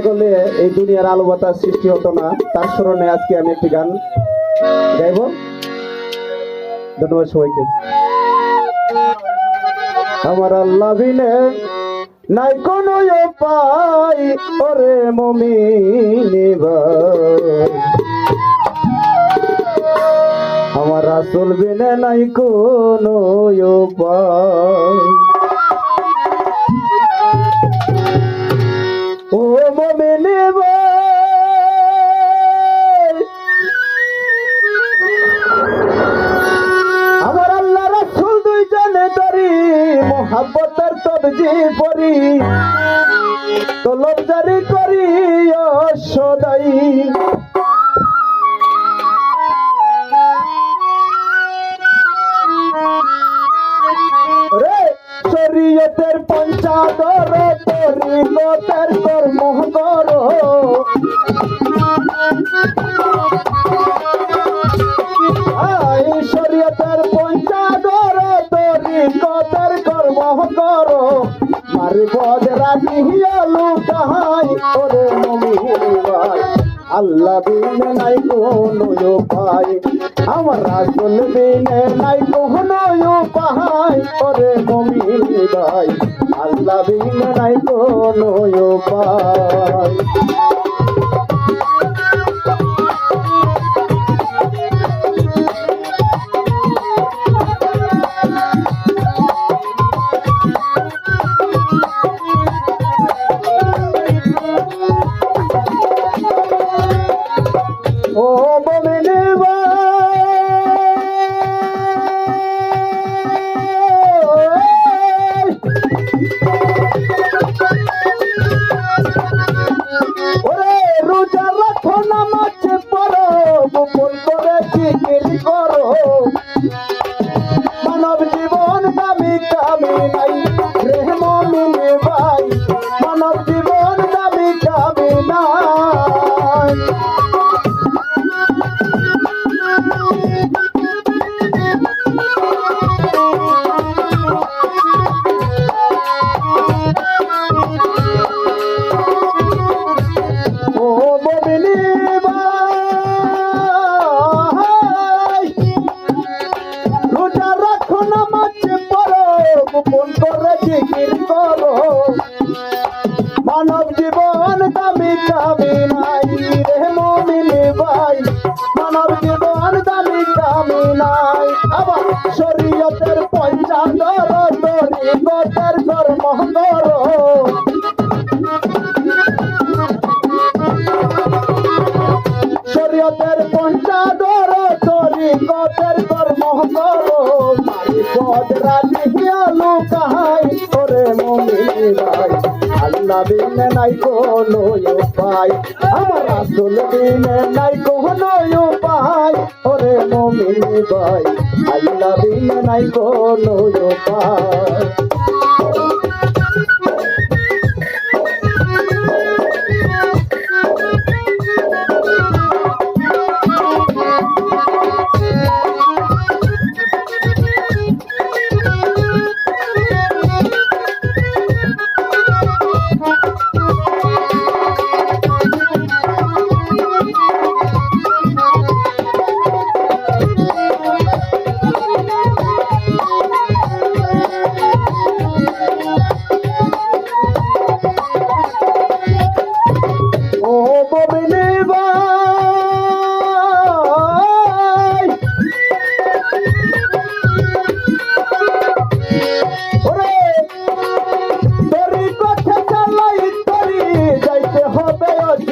করলে এই দুনিয়ার আলো বাতাস সৃষ্টি হতো না। তার স্মরণে আজকে আমি একটি গান গাইব। ধন্যবাদ সবাইকে। আমার আল্লাহ বিলে নাই কোনো উপায়। ওরে মমি ভাই মোহাব্বতের তবজি পরি। তলব জারি করি সদাই। রে শরীয়তের পঞ্চাদর কর্ম করো। মমিবাই আল্লাহ বিনে নাই কোনো উপায়। আমার রাসুল বিনে নাই কোনো উপায়। ওরে মমিবাই আল্লাহ বিনে নাই কোনো উপায়। গোপন করে জিকির করো। মানব জীবন দামি দামি নাই রে মমিনি ভাই মানব জীবন দামি দামি নাই। আবার শরীয়তের পঞ্চান্দর তরিকতের কর্ম করো শরীয়তের পঞ্চাদর তরিকতের বিনে নাই কোনো উপায়। আমার আসল বিনে নাই কোনো উপায়। ওরে মমিনি ভাই, আল্লাহ বিনে নাই কোনো উপায়।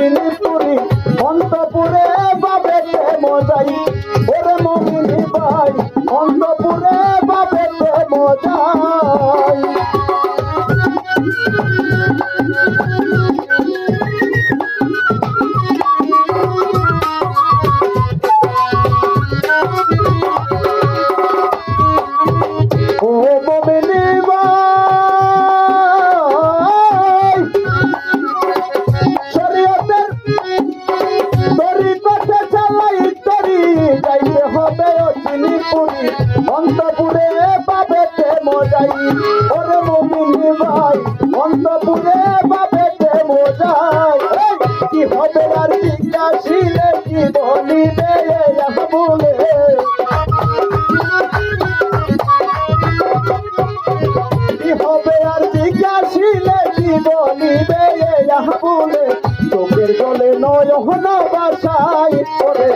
মেদিনীপুরে অন্তপুরে মমিন অন্তপুরে পাবে মজাই। ওরে মমিন ভাই, অন্তপুরে পাবে মজাই। কি হবে আর জিজ্ঞাসিলে কি বলিবে বলে কি কি বলে চোখের জলে নয় না বাসায়, ওরে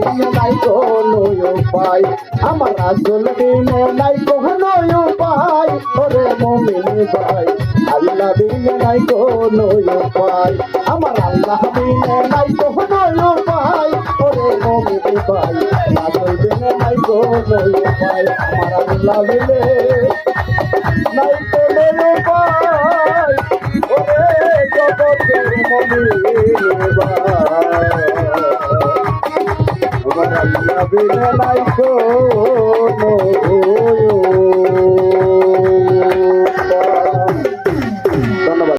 বিনে নাই কোনো উপায় আমার আসল বিনে নাই কোনো উপায় ওরে মমিনে ভাই, আল্লাহ বিনে নাই কোনো উপায় আমার আল্লাহ বিনে নাই কোনো উপায় ওরে মমিনে ভাই, আসল বিনে নাই কোনো উপায় আমার আল্লাহ বিনে নাই কোনো উপায় ওরে জগতের মমিনে আমার আল্লাহ বিনে নাই কোনো